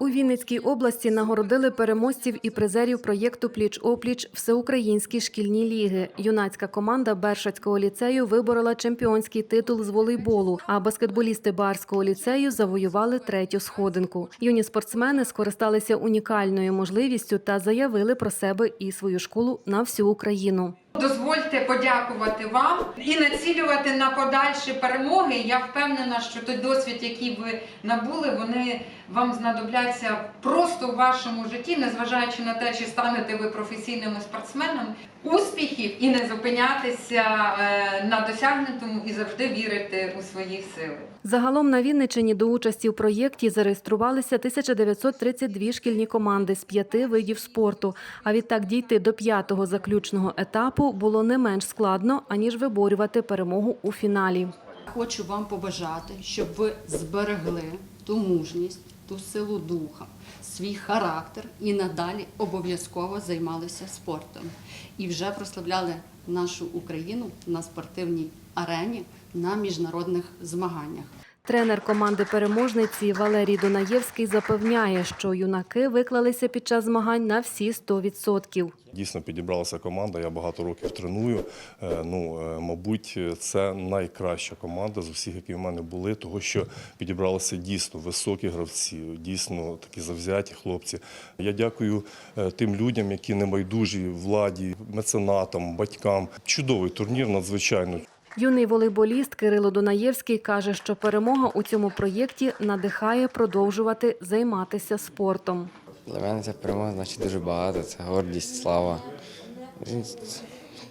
У Вінницькій області нагородили переможців і призерів проєкту Пліч опліч Всеукраїнські шкільні ліги. Юнацька команда Бершацького ліцею виборола чемпіонський титул з волейболу, а баскетболісти Барського ліцею завоювали третю сходинку. Юні спортсмени скористалися унікальною можливістю та заявили про себе і свою школу на всю Україну. Дозвольте подякувати вам і націлювати на подальші перемоги. Я впевнена, що той досвід, який ви набули, вони вам знадобляться просто в вашому житті, незважаючи на те, чи станете ви професійними спортсменами. Успіхів і не зупинятися е, на досягнутому і завжди вірити у свої сили. Загалом на Вінниччині до участі в проєкті зареєструвалися 1932 шкільні команди з п'яти видів спорту. А відтак дійти до п'ятого заключного етапу було не менш складно, аніж виборювати перемогу у фіналі. Хочу вам побажати, щоб ви зберегли ту мужність, ту силу духа, свій характер і надалі обов'язково займалися спортом. І вже прославляли нашу Україну на спортивній арені на міжнародних змаганнях. Тренер команди переможниці Валерій Донаєвський запевняє, що юнаки виклалися під час змагань на всі 100%. Дійсно підібралася команда. Я багато років треную. Е, Ну, е, мабуть, це найкраща команда з усіх, які в мене були, того що підібралися дійсно високі гравці, дійсно такі завзяті хлопці. Я дякую е, тим людям, які небайдужі владі, меценатам, батькам. Чудовий турнір, надзвичайно. Юний волейболіст Кирило Дунаєвський каже, що перемога у цьому проєкті надихає продовжувати займатися спортом. Для мене ця перемога значить дуже багато. Це гордість, слава.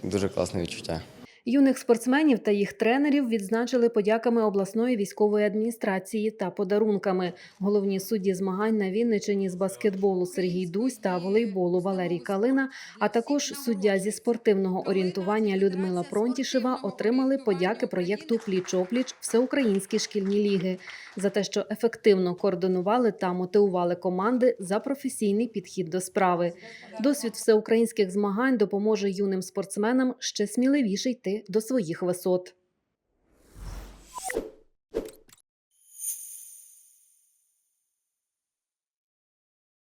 Дуже класне відчуття. Юних спортсменів та їх тренерів відзначили подяками обласної військової адміністрації та подарунками. Головні судді змагань на Вінничині з баскетболу Сергій Дусь та волейболу Валерій Калина, а також суддя зі спортивного орієнтування Людмила Пронтішева отримали подяки проєкту Пліч-опліч Всеукраїнські шкільні ліги за те, що ефективно координували та мотивували команди за професійний підхід до справи. Досвід всеукраїнських змагань допоможе юним спортсменам ще сміливіше йти до своїх висот.